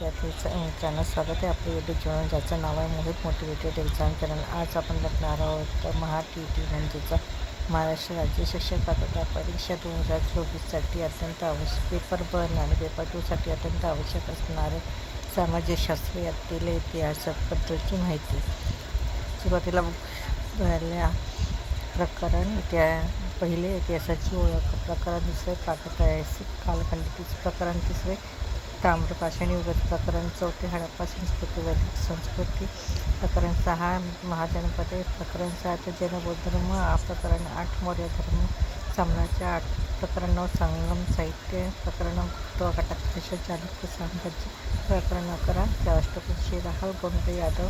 या तुमचं चॅनल स्वागत आहे. आपल्या यूट्यूब चॅनल ज्याचं नाव आहे मोहित मोटिवेटेड एक्झाम चॅनल आज आपण बघणार आहोत महा टी टी म्हणजेचा महाराष्ट्र राज्य शिक्षक पात्रता परीक्षा दोन हजार चोवीससाठी अत्यंत आवश्यक पेपर वन आणि पेपर टूसाठी अत्यंत आवश्यक असणारे सामाजिकशास्त्र यातील इतिहासाबद्दलची माहिती. सुरुवातीला पहिल्या प्रकरण इतिहा पहिले इतिहासाची ओळख. प्रकरण दुसरे प्रागैतिहासिक कालखंड तिसरे प्रकरण तिसरे ताम्रपाषाणी व्रत प्रकरण चौथे हडप्पा संस्कृती वैदिक संस्कृती प्रकरण सहा महाजनपदे प्रकरण सात जैन बौद्ध धर्म आ प्रकरण आठ मौर्य धर्म साम्राज्य आठ प्रकरण नऊ संगम साहित्य प्रकरण नऊ गुप्त चालुक्य साम्राज्य प्रकरण अकरा राष्ट्रपती शिराहल गोंड यादव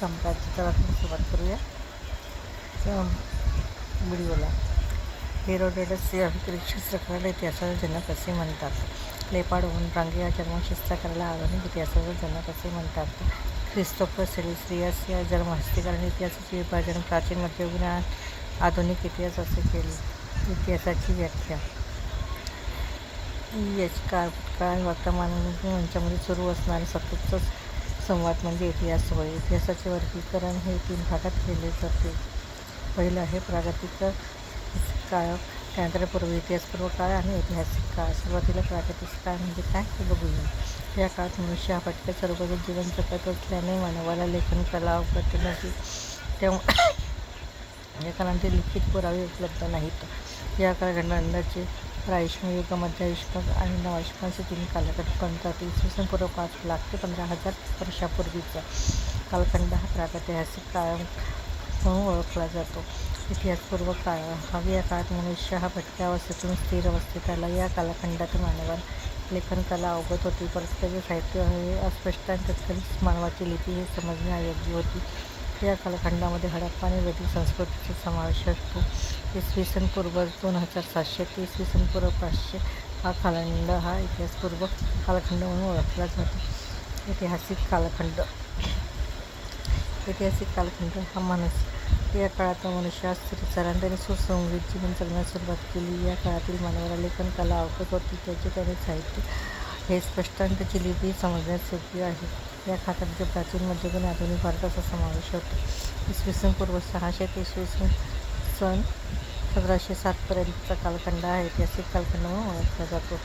साम्राज्य तर सुरुवात करूया. व्हिडिओला. हेरोडेडस या ग्रीक इतिहासाचा जनक असे म्हणतात. लेपाड होऊन रांगे या जन्मशिस्ताकाराला आधुनिक इतिहासाचा जनक असे म्हणतात. ख्रिस्तोफर सेलिस्रियस या जन्महस्तिकाराने इतिहासाचे विभाजन प्राचीन मध्ययुगीन आणि आधुनिक इतिहास असे केले. इतिहासाची व्याख्या. यशकाळ काळ वर्तमान यांच्यामध्ये सुरू असणारे सततचा संवाद म्हणजे इतिहास होय. इतिहासाचे वर्गीकरण हे तीन भागात केले जाते. पहिलं आहे प्रागतिक काळ त्यानंतर पूर्व इतिहासपूर्व काळ आणि ऐतिहासिक काळ. सुरुवातीला प्रागतिक काळ म्हणजे काय हे बघूया. या काळात मनुष्य हा पटकन सर्वगत जीवन जगत असल्याने मानवाला लेखन कला उपलब्ध तेव्हा या काळांचे लिखित पुरावे उपलब्ध नाहीत. या कालखंडाचे प्रायुष्म मध्यायुष्म आणि नवायुष्म असे तीन कालखंड बनतात इसवी सन पूर्व पाच लाख ते पंधरा हजार वर्षापूर्वीचा कालखंड हा प्रागैतिहासिक काळ म्हणून ओळखला जातो. इतिहासपूर्व काळ हा या काळात मनुष्य हा भटक्या अवस्थेतून स्थिर अवस्थेत आला. या कालखंडात मानवाला लेखनकला अवगत होती. परस्पर साहित्य हे अस्पष्ट आणि तत्कालीन मानवाची लिपी हे समजण्यायोग्य होती. या कालखंडामध्ये हडप्पा आणि वैदिक संस्कृतीचा समावेश असतो. इसवी सन पूर्व दोन हजार सातशे ते इसवी सन पूर्व पाचशे हा कालखंड हा इतिहासपूर्व कालखंड म्हणून ओळखला जातो. ऐतिहासिक कालखंड ऐतिहासिक कालखंड हा मानस या काळात मनुष्यास स्थलांतरित सुसंगीत जीवन जगण्यास सुरुवात केली. या काळातील मानवाला लेखन कला अवगत होती त्याचे त्याने साहित्य हे स्पष्ट आणि त्याची लिपी समजण्यास सोपी आहे. या खात्यामध्ये प्राचीन मध्ययुगीन आधुनिक भारताचा समावेश होतो. इसवी सन पूर्व सहाशे ते इसवी सन सन सतराशे सातपर्यंतचा कालखंड आहे. ऐतिहासिक कालखंड म्हणून ओळखला जातो.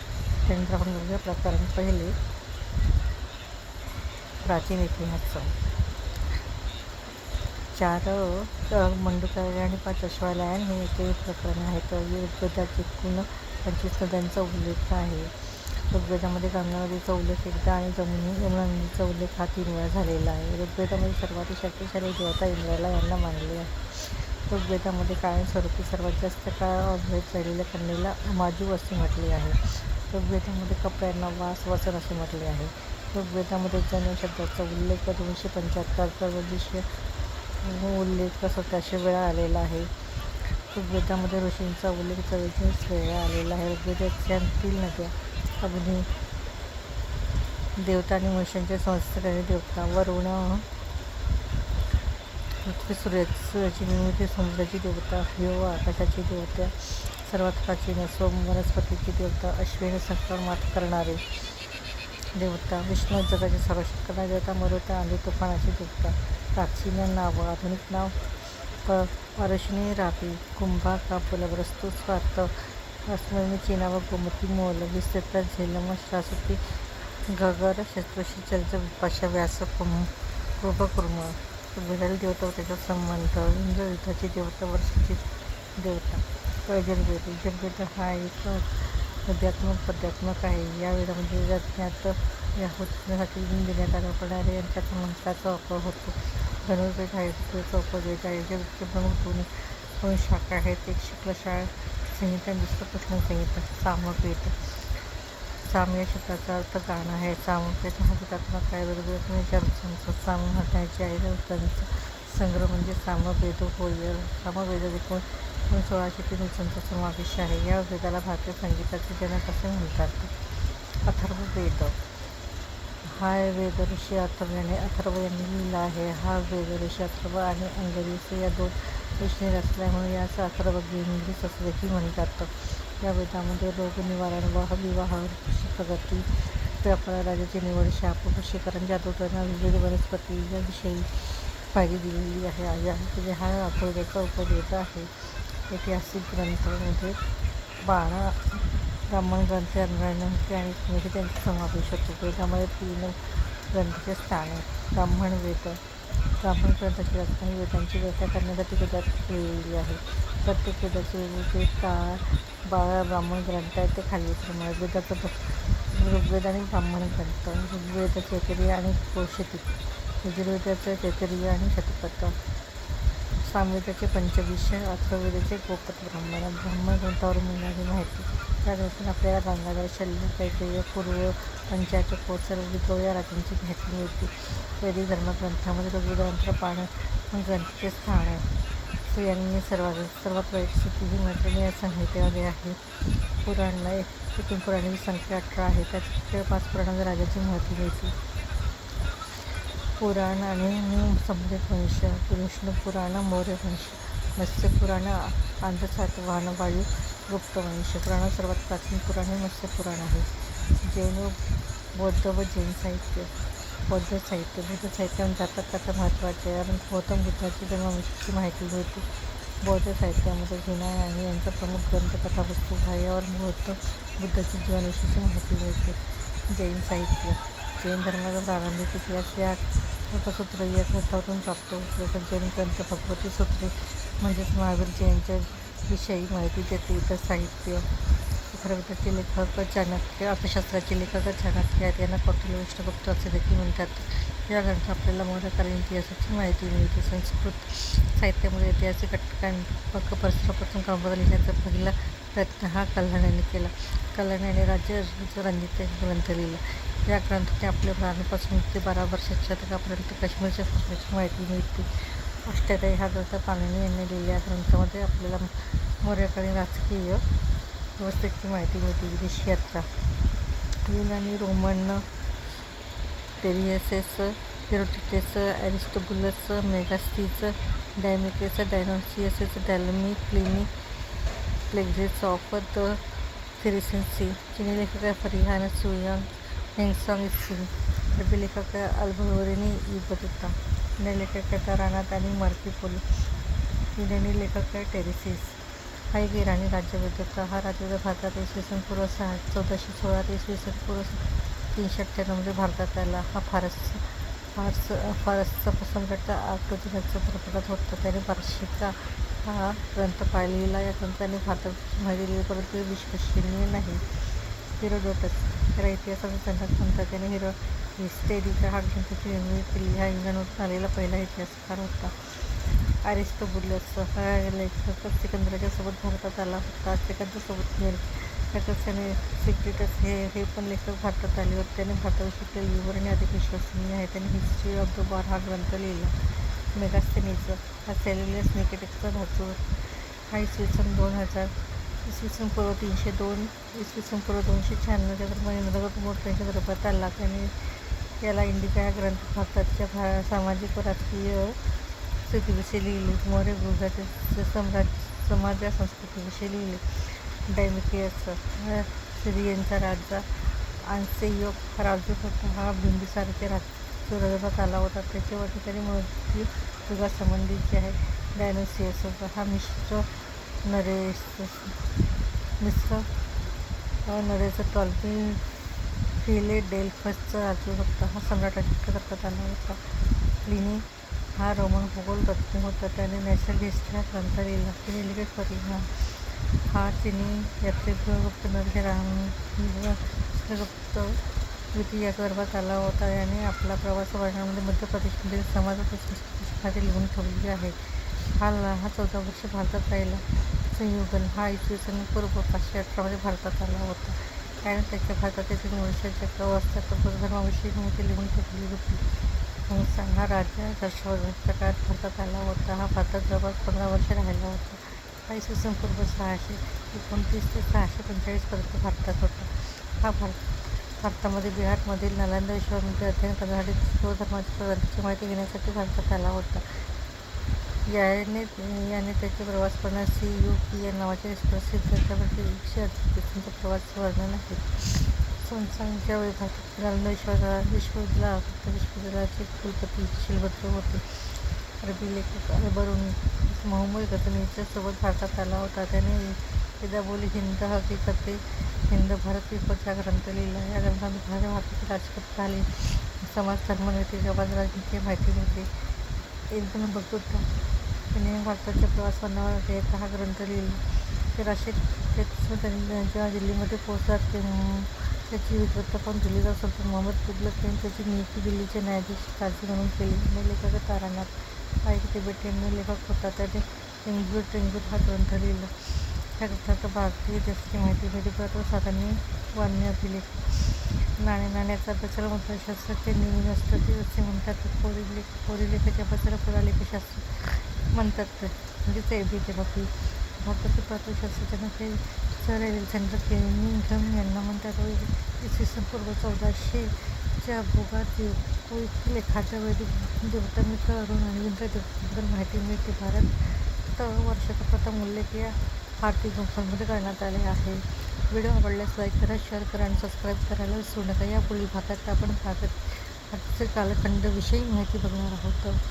त्यानंतर आपण बघूया प्रकरण पहिले प्राचीन इतिहास चार मंडूकालय आणि पाच अश्वालयन हे एक प्रकरण आहे. तर ऋग्वेदात एकूण पंचवीस नद्यांचा उल्लेख आहे. ऋग्वेदामध्ये गंगा नदीचा उल्लेख एकदा आणि जमुनी यमुना नदीचा उल्लेख हा तीन वेळा झालेला आहे. ऋग्वेदामध्ये सर्वात शक्तिशाली देवता इंद्राला यांना मानले आहे. ऋग्वेदामध्ये कायमस्वरूपी सर्वात जास्त काळ अद्वैत राहिलेल्या कन्येला माजू असे म्हटले आहे. ऋग्वेदामध्ये कपड्यांना वास वसन असे म्हटले आहे. ऋग्वेदामध्ये जन शब्दाचा उल्लेख दोनशे पंच्याहत्तर प्रदेशीय हो, उल्लेख सतराशे वेळा आलेला आहे. ऋग्वेदामध्ये ऋषींचा उल्लेख चव्वेचाळीस वेळा आलेला आहे. ऋग्वेदाच्या तीन नद्या अग्नी देवता आणि मनुष्यांचे संस्कारी देवता वरुण पृथ्वी सूर्य सूर्याची निर्मिती समुद्राची देवता ह्यो आकाशाची देवता सर्वात प्राचीन सोम वनस्पतीची देवता अश्विनी संकट मात करणारे देवता विष्णू जगाचे संरक्षण करणारी देवता मरुता आणि तुफानाची देवता. प्राचीन नावं आधुनिक नाव प परशिनी रापी कुंभा कापुला वस्तू स्वार्थ अस्मरणी चीना व गोमती मोल विस्तृत झेलम शासुती गगर शत्रुशी चर्च विपाशा व्यास कुम कृपकुर्म विरल देवता व त्याचा संबंध इंद्र युद्धाची देवता वर्षाची देवता यजुर्वेद यजुर्वेद हा एक अध्यात्मक पद्यात्मक आहे. या वेळामध्ये यज्ञात होण्यासाठी देण्यात आल्या पडारे यांच्या मंत्राचा वापर होतो. धनुर्वेद हा यजुर्वेदाचा उपवेद आहे. यजुर्वेदचे प्रमुख दोन दोन शाखा आहेत. एक शुक्लशाळा संहिता दुसरं कृष्ण संहिता. सामवेद साम या शब्दाचा अर्थ गाणं आहे. सामवेद हा गीतात्मक आहे? ऋग्वेद चार साम म्हणायचे आहे त्यांचा संग्रह म्हणजे सामवेद होय सामवेद एकूण एकूण सोळाशे तीन वचनांचा समावेश आहे. या वेदाला भारतीय संगीताचे जनक असे म्हणतात. अथर्ववेद. हा वेद ऋषी अथर्व याने अथर्व यांनी लिहिला आहे. हा वेद ऋषी अथर्व आणि अंगरीस या दोन ऋषी असल्यामुळे यास अथर्व इंग्लिश असं देखील म्हणतात या वेदामध्ये रोग निवारण विवाह कृषी प्रगती व्यापार राजाची निवड शाप कृषीकरण जादूकरांना विविध वनस्पतींविषयी माहिती दिलेली आहे. आहे म्हणजे हा आठवड्याचा उपवेद आहे. ऐतिहासिक ग्रंथामध्ये बारा ब्राह्मण ग्रंथ ग्रंथ आणि म्हणजे त्यांचा समावेश होतो. वेदामध्ये तीन ग्रंथाचे स्थान आहे ब्राह्मण वेद. ब्राह्मण ग्रंथाची राजधानी वेदांची व्याख्या करण्यासाठी वेदात केलेली आहे. प्रत्येक वेदाचे जे काळ बारा ब्राह्मण ग्रंथ आहेत. ते खालीलप्रमाणे वेदाचं ऋग्वेद आणि ब्राह्मण ग्रंथ. ऋग्वेद चैतरी आणि कौशती यजुर्वेदाचं चैतरीय आणि शतपथ. सामवेदाचे पंचविषय अथर्ववेदाचे गोपत ब्राह्मण ब्राह्मण ग्रंथावर मिळणारी माहिती. त्या आपल्याला गंगाधर शल्य कैकेय पूर्व पंचायत कोसर विद्रो या राजांची माहिती मिळते. वैदिक धर्मग्रंथामध्ये ऋग्वेदानंतर पाण ग्रंथाचे स्थान आहे. स्त्रियांनी सर्वात सर्वात वाईट स्थिती ही मैत्रिणी या संहितेमध्ये आहे. पुराणला एकूण पुराणाची संख्या अठरा आहे. त्यात पाच पुराणांच्या राजाची माहिती मिळते. पुराण आणि संबंधित वंश विष्णू पुराण मौर्य वंश मत्स्य पुराण आंध्र वायू गुप्त वंश पुराण सर्वात प्राचीन पुराण हे मत्स्य पुराण आहे. जैन बौद्ध व जैन साहित्य बौद्ध साहित्य बौद्ध साहित्यामध्ये म्हणजे जातात त्याचं महत्त्वाचे आहे. गौतम बुद्धाची जन्मविषयीची माहिती मिळते. बौद्ध साहित्यामध्ये जुना आणि यांचा प्रमुख ग्रंथ कथावस्तू आहे यावर बौद्ध बुद्धाची जीवनविषयीची माहिती मिळते. जैन साहित्य जैन धर्माचा प्रारंभिक इतिहास या सूत्र या ग्रंथातून प्राप्त होतो तर ग्रंथ भगवती सूत्रे म्हणजेच महावीर जैनच्या विषयी माहिती देते. इतर साहित्य खरं लेखक चाणक्य अर्थशास्त्राचे लेखक चाणक्य आहेत. यांना कौटिल्य विष्णुगुप्त असे देखील म्हणतात. या ग्रंथ आपल्याला मौर्यकालीन इतिहासाची माहिती मिळते संस्कृत साहित्यामध्ये ऐतिहासिक घटकांपक परिसरापासून कामगार लिहिण्याचा पहिला प्रयत्न हा कल्याणाने केला. कल्याणाने राज्य रंजित ग्रंथ लिहिला. या ग्रंथाने आपल्या प्राण्यापासून ते बारा वर्षाच्या शतकापर्यंत काश्मीरच्या फसण्याची माहिती मिळते. अष्टाध्यायी हा ग्रंथ पाणिनी यांनी लिहिलेल्या ग्रंथामध्ये आपल्याला मौर्यकालीन राजकीय व्यवस्थेची माहिती मिळते. विदेशी यात्रा. युनानी Roman टेरियसेस Herodotus Aristobulus Megasthenes Deimachus Dionysius Ptolemy clinic प्लेग्झेस ऑफ द सिरिसेन्सी चिनी लेखक फरिहान सुयांग हेंगसॉंग इत्सिंग अरबी लेखक अल्बोरिनी युगदत्ता हिंदी लेखक तारानाथ आणि मर्फी पोली इराणी लेखक टेरिसिस हा एक इराणी राज्यवेधक हा राज्यवेध भारतात इसवी सन पूर्व सहा चौदाशे सोळा ते इसवी सन पूर्व तीनशे अठ्ठ्याण्णवमध्ये भारतात आला हा फारस फारस फारसचा सम्राट आकजिनाचा प्रकटात होता त्याने फारशीचा हा ग्रंथ पाहिलेला या ग्रंथाने भारताची माहिती दिली परंतु विश्वसनीय नाही हिरोडोटस त्याला इतिहासाचा संघात म्हणतात त्याने हिरो हिस्टेरिका हा ग्रंथाची निर्मिती केली हा इंग्लंडमधून आलेला पहिला इतिहासकार होता. अरिस्टोबुलस हा लेखक सिकंदराच्या सोबत भारतात आला होता. सिकंदरसोबत मिळेल त्यातच त्याने सिक्रेटस हे हे पण लेखक भारतात आले होते. त्याने भारताविषयी केलेली विवरणे अधिक विश्वसनीय आहे. त्याने हिस्ट्री ऑफ द वॉर हा ग्रंथ लिहिला. मेगास्थेनीचं. हा सेल्युलस निकेटिकचा धातू. हा इसवी सन दोन हजार इसवी सन पूर्व तीनशे दोन इसवी सन पूर्व दोनशे शहाण्णवच्या दरम्यान इंद्रगड मोठ्यांच्या गर्भात आला त्याने याला इंडिका या ग्रंथ भारताच्या भा सामाजिक व राजकीय स्थितीविषयी लिहिली. मौर्य गुरुजाचे सम्राज्य समाज या संस्कृतीविषयी लिहिले. डायमिकियस सिरियनचा राजा आन्सेयोग योग राजू होता. हा बिंबिसारखे राज राज्यात आला होता. त्याचे वडील तरी युगासंबंधी जे आहे. डायनोसियस हा मिश्र नरेश मिश्र नरेचं टॉल्पी फिले डेल्फसचा राज्य होता हा सम्राटाच्या करण्यात आला होता. लिनी हा रोमन भूगोल तत्व होता. त्याने नॅशनल हिस्ट्री हा ग्रंथ लिहिला तिने लिखित हा हा चिनी यात्रेगुप्त नरहे रामगुप्त द्वितीय गर्भात आला होता. याने आपला प्रवास वर्णनामध्ये मध्य प्रदेशमधील समाज संस्कृती लिहून ठेवलेली आहे. हा हा चौदा वर्ष भारतात राहिला. संयोगन हा इसवी सन पूर्व पाचशे अठरामध्ये भारतात आला होता. त्याने त्याच्या भारतातील तीन वर्षाच्या प्रवासाच्या गुणधर्माविषयी माहिती लिहून ठेवली होती. हंसा हा राजा हर्षवर्धनच्या काळात भारतात आला होता. हा भारतात जवळपास पंधरा वर्ष राहिला होता. हा इसवी सन पूर्व सहाशे एकोणतीस ते सहाशे पंचेचाळीसपर्यंत भारतात होता. हा भारत भारतामध्ये बिहारमधील नालंदा विश्वामध्ये अध्ययन करण्यासाठी हिंदू धर्माच्या माहिती घेण्यासाठी भारतात आला होता. याने याने त्याचे प्रवास करण्यास सी यू पी या नावाच्या प्रसिद्ध त्यामध्ये एकशे अडतीस दिवसांचा प्रवास वर्णन आहे संस्थांच्या विभागातील विश्वविद्यालय विश्वविद्यालय विश्वविद्यालयाचे कुलपती शिलभद्र होते. अरबी लेखक अकबरून मोहम्मद गजनीच्या सोबत भारतात आला होता. त्याने बोली हिंद हकीकते हिंद, भारत विपक्ष हा ग्रंथ लिहिला. या ग्रंथातून भारताची राजकारण, समाज, धर्म, नीतिरेखा, राजनीती माहिती मिळते. एकदम बघतो याने भारताच्या एक हा ग्रंथ लिहिला. तेराशे तेहतीसमध्ये त्यांच्या दिल्लीमध्ये पोहोचतात तेव्हा त्याची विद्वत्ता दिली दिल्लीचा सुलतान मोहम्मद तुघलक यांनी त्याची नियुक्ती दिल्लीचे न्यायाधीश काळजी म्हणून केली. अन्य लेखक तारानाथ हा एक तिबेटियन लेखक होता. त्याने टेंगूर टेंगूर हा ग्रंथ लिहिला. ह्या ग्रंथात भारतीय इतिहासाची माहिती मिळते. परत साधारण वाण्य अभिलेख नाणे नाण्याचा अभ्यासाला मुद्राशास्त्र ते नवीन असतं ते असे म्हणतात. कोरी लेख पोरी लेखाच्या अभ्यासाला पुरालेखशास्त्र म्हणतात म्हणजेच एपिग्राफी. भारतातील पुरातत्वशास्त्राचे जनक हे सर अलेक्झांडर केनिंगम यांना म्हणतात. इसवी स. पूर्व चौदाशेच्या भोगात भूगर्भ एखाद्या वैदिक देवतांनी करून आणि इंद्र देवतांबद्दल माहिती मिळते. भारत वर्षाचा प्रथम उल्लेख या आर्थिक गुंफांमध्ये करण्यात आले आहे. व्हिडिओ आवडल्यास लाईक करा, शेअर करा आणि सबस्क्राईब करायला विसरू नका. या पुढील भागात आपण भारतातील कालखंडाविषयी माहिती बघणार आहोत.